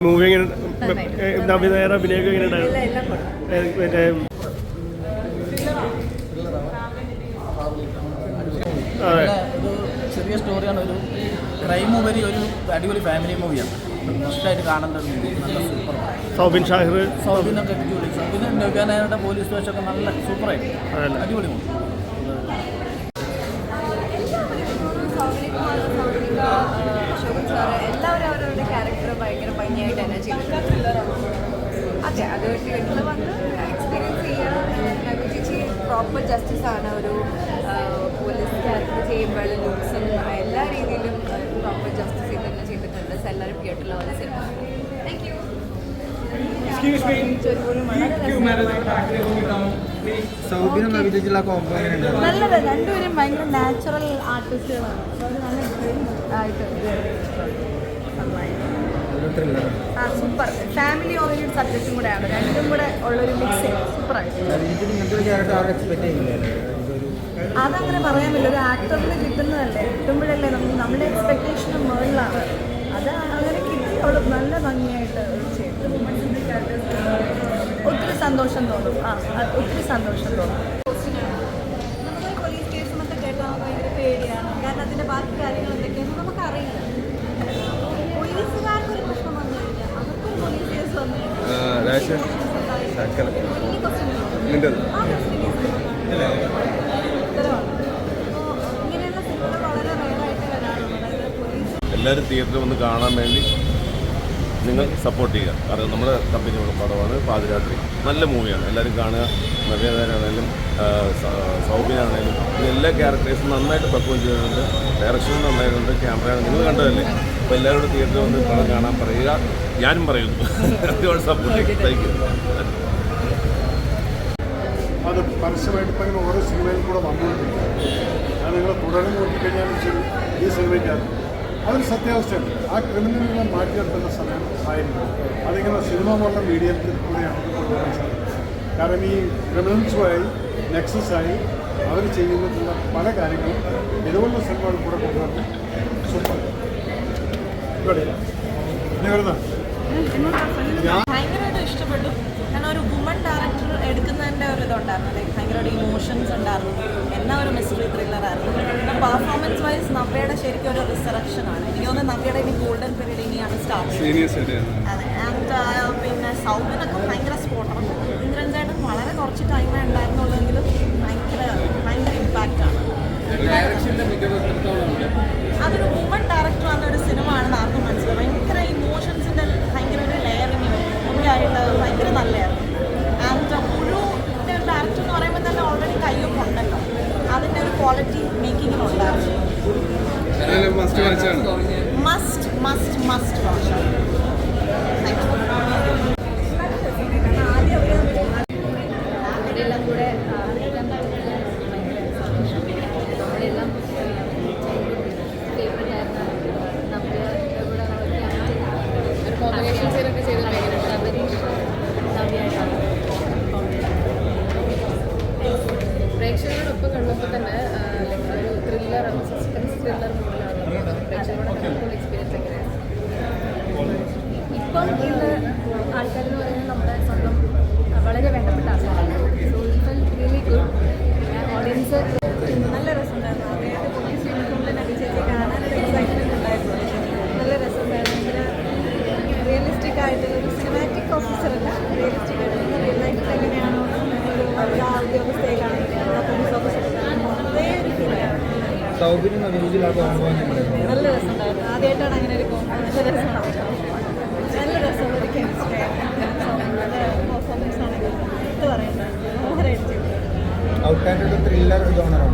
Movie അഭിനയൊക്കെ എങ്ങനെ മറ്റേ അതെ. ചെറിയ സ്റ്റോറിയാണ് ഒരു ക്രൈം ഉപരി ഒരു അടിപൊളി ഫാമിലി മൂവിയാണ് മസ്റ്റായിട്ട് കാണേണ്ട ഒരു മൂവി നല്ല സൂപ്പർ സൗബിൻ ഷാഹിർ. സൗബിനൊക്കെ അടിപൊളി. സൗബിൻ നവ്യാനായുടെ പോലീസ് സ്റ്റേഷനൊക്കെ നല്ല സൂപ്പറായിട്ട് അടിപൊളി മൂവി അശോകൻ സാറ് എല്ലാവരും അവരവരുടെ ക്യാരക്ടർ ഭയങ്കര ഭംഗിയായിട്ട് തന്നെ ചെയ്തിട്ടുണ്ട് അതെ അത് തിയേറ്ററിൽ വന്ന് എക്സ്പീരിയൻസ് ചെയ്യാൻ നവി ചേച്ചി പ്രോപ്പർ ജസ്റ്റിസ് ആണ് ഒരു പോലീസ് ക്യാരക്ടർ ചെയ്യുമ്പോൾ ലുക്സും എല്ലാ രീതിയിലും പ്രോപ്പർ ജസ്റ്റിസ് ചെയ്ത് തന്നെ ചെയ്തിട്ടുണ്ട് സോ എല്ലാവരും കേട്ടുള്ള പോലെ സിനിമ താങ്ക് യു നല്ലത്. രണ്ടുപേരും ഭയങ്കര നാച്ചുറൽ ആർട്ടിസ്റ്റുകളാണ് ആയിട്ട് സൂപ്പർ. ഫാമിലി ഓറിയന്റഡ് സബ്ജക്റ്റും കൂടെയാണ്. രണ്ടും കൂടെ ഉള്ളൊരു മിക്സിങ് സൂപ്പറായിട്ട് നവിജിച്ചിന് ഇങ്ങനത്തെ ഒരു ക്യാരക്ടർ ആരും എക്സ്പെക്ട് ചെയ്യുന്നില്ലായിരുന്നു അതങ്ങനെ പറയാൻ പറ്റില്ല ഒരു ആക്ടറിന് കിട്ടുന്നതല്ലേ? കിട്ടുമ്പോഴല്ലേ നമുക്ക് നമ്മുടെ എക്സ്പെക്ടേഷന് മുകളിലാണ്. അത് അങ്ങനെ കിട്ടി അവൾ നല്ല ഭംഗിയായിട്ട് ചെയ്തു ഒത്തിരി സന്തോഷം തോന്നും. ആ ഒത്തിരി സന്തോഷം തോന്നും. നമുക്കൊരു പോലീസ് കേസ് എന്നൊക്കെ കേട്ടാൽ നമുക്ക് ഭയങ്കര പേടിയാണ്. കാരണം അതിന്റെ ബാക്കി കാര്യങ്ങൾ എന്തൊക്കെയാണെന്ന് നമുക്കറിയില്ല പോലീസുകാർക്ക് ഒരു പ്രശ്നം വന്നു കഴിഞ്ഞാൽ അവർക്കൊരു പോലീസ് കേസ് വന്നു കഴിഞ്ഞാൽ വലിയ ക്വസ്റ്റ്യൻ ആ ക്വസ്റ്റ്യൻ ഉത്തരവാണ് അപ്പോൾ ഇങ്ങനെയുള്ള സിനിമകൾ വളരെ റയറായിട്ട് പോലീസ് എല്ലാവരും തിയേറ്ററിൽ വന്ന് കാണാൻ വേണ്ടി നിങ്ങൾ സപ്പോർട്ട് ചെയ്യുക. കാരണം നമ്മുടെ കമ്പനിയുടെ പടമാണ് പാതിരാത്രി. നല്ല മൂവിയാണ് എല്ലാവരും കാണുക. നവ്യതാരാണേലും സൗബിനാണേലും എല്ലാ ക്യാരക്ടേഴ്സും നന്നായിട്ട് പെർഫോം ചെയ്തിട്ടുണ്ട് ഡയറക്ഷനും നന്നായിട്ടുണ്ട്. ക്യാമറയാണ് നിങ്ങൾ കണ്ടതല്ലേ? അപ്പോൾ എല്ലാവരും തിയേറ്ററിൽ വന്ന് പടം കാണാൻ പറയുക. ഞാനും പറയുന്നു. ഒരുപാട് സപ്പോർട്ട് ചെയ്യും താങ്ക് യു അത് പരസ്യമായിട്ട് ഇപ്പം ഇങ്ങനെ ഓരോ സിനിമയിൽ കൂടെ വന്നുകൊണ്ടിരിക്കും അത് നിങ്ങൾ തുടർന്ന് നോക്കിക്കഴിഞ്ഞാൽ ഈ സിനിമയ്ക്കകത്ത് അതൊരു സത്യാവസ്ഥയാണ്. ആ ക്രിമിനലിനെ മാറ്റിയെടുക്കുന്ന സമയം ആയിരുന്നു. അതിങ്ങനെ സിനിമ പോലുള്ള മീഡിയത്തിൽ കൂടെയാണ് കൊണ്ടുവരാൻ സാധിക്കും കാരണം ഈ ക്രിമിനൽസുമായി നെക്സസായി അവർ ചെയ്യുന്നതിലുള്ള പല കാര്യങ്ങളും ഇതുപോലുള്ള സിനിമകൾ കൂടെ കൊണ്ടുവരണം സൂപ്പർ ഇവിടെ ഞാൻ ഭയങ്കരമായിട്ട് ഇഷ്ടപ്പെട്ടു. കാരണം ഒരു വുമൺ ഡയറക്ടർ എടുക്കുന്നതിന്റെ ഒരു ഇതുണ്ടായിരുന്നു. ലൈക്ക് ഭയങ്കരമായിട്ട് ഇമോഷൻസ് ഉണ്ടായിരുന്നു. എന്നാ ഒരു മിസ്റ്ററി ത്രില്ലറായിരുന്നു പിന്നെ പെർഫോമൻസ് വൈസ് നവ്യയുടെ ശരിക്കും ഒരു റിസറക്ഷൻ ആണ്. എനിക്ക് തോന്നുന്നു നവ്യയുടെ ഇനി ഗോൾഡൻ പീരീഡ് ഇനിയാണ് സ്റ്റാർട്ട് അതെ. ആൻഡ് പിന്നെ സൗബിനൊക്കെ ഭയങ്കര സ്പോട്ടാണ് ഇന്ദ്രൻ ചേട്ടൻ വളരെ കുറച്ച് ടൈമേ ഉണ്ടായിരുന്നുള്ളെങ്കിലും ഭയങ്കര ഭയങ്കര ഇമ്പാക്റ്റ് ആണ് അതൊരു വുമൺ ഡയറക്ടർ വന്ന ഒരു സിനിമ ആണെന്ന് ആർക്കും മനസ്സിലാവും ഭയങ്കര ഇമോഷൻസിന്റെ ഭയങ്കര ഒരു ലെയറിങ് ഒക്കെ ആയിട്ട് ഭയങ്കര നല്ലതായിരുന്നു ആൻഡ് ഒരു ഡയറക്ടർ എന്ന് പറയുമ്പോൾ തന്നെ ഓൾറെഡി കയ്യൊക്കെ ഉണ്ടല്ലോ അതിന്റെ ഒരു quality മേക്കിങ്ങിനുണ്ടായിരുന്നു must must must watch thank you അവരെല്ലാം കൂടെ അഭിനയിക്കാൻ പറ്റുന്നത് ഭയങ്കര സന്തോഷം അവരെല്ലാം ഫേവറേറ്റ് ആയിരുന്ന നമ്മുടെ കൂടെ ഒരു കോമ്പിനേഷൻ സീനൊക്കെ ചെയ്ത് അന്തരീക്ഷ നവ്യായിട്ടാണ് പ്രേക്ഷകരോടൊപ്പം കണ്ടപ്പോൾ തന്നെ ആ, like ഒരു ത്രില്ലർ സസ്പെൻസ് ത്രില്ലർ എക്സ്പീരിയൻസ് എങ്ങനെയാണ് ഇപ്പം ഇന്ന് ആൾക്കാരെന്ന് പറയുന്നത് നമ്മുടെ സ്വന്തം വളരെ വേണ്ടപ്പെട്ട ആൾക്കാരാണ്. സോ ഇപ്പം റിയലി ഗുഡ് ഓഡിയൻസ് നല്ല രസമുണ്ടായിരുന്നു. അദ്ദേഹത്തെ പോലീസ് യൂണിഫോമിൽ നബി ചേച്ചി കാണാനൊരു എക്സൈറ്റ്മെന്റ് ഉണ്ടായിരുന്നു. നല്ല രസമുണ്ടായിരുന്നു. ഭയങ്കര റിയലിസ്റ്റിക് ആയിട്ട് ഒരു സിനിമാറ്റിക് ഓഫീസർ അല്ല റിയലിസ്റ്റിക് ആയിട്ട്. റിയൽ ലൈഫിൽ എങ്ങനെയാണോ? ഒരു വനിതാ സൗബിനും നവിജിച്ചുള്ള അനുഭവം നല്ല രസമുണ്ടായിരുന്നു. ആദ്യമായിട്ടാണ് അങ്ങനെ ഒരു കോമ്പോ നല്ല രസമുള്ള ഒരു കെമിസ്ട്രി പെർഫോമൻസ് ആണെങ്കിൽ ചെയ്തു ഔട്ടായിട്ടൊരു ത്രില്ലർ ജോണറാണ്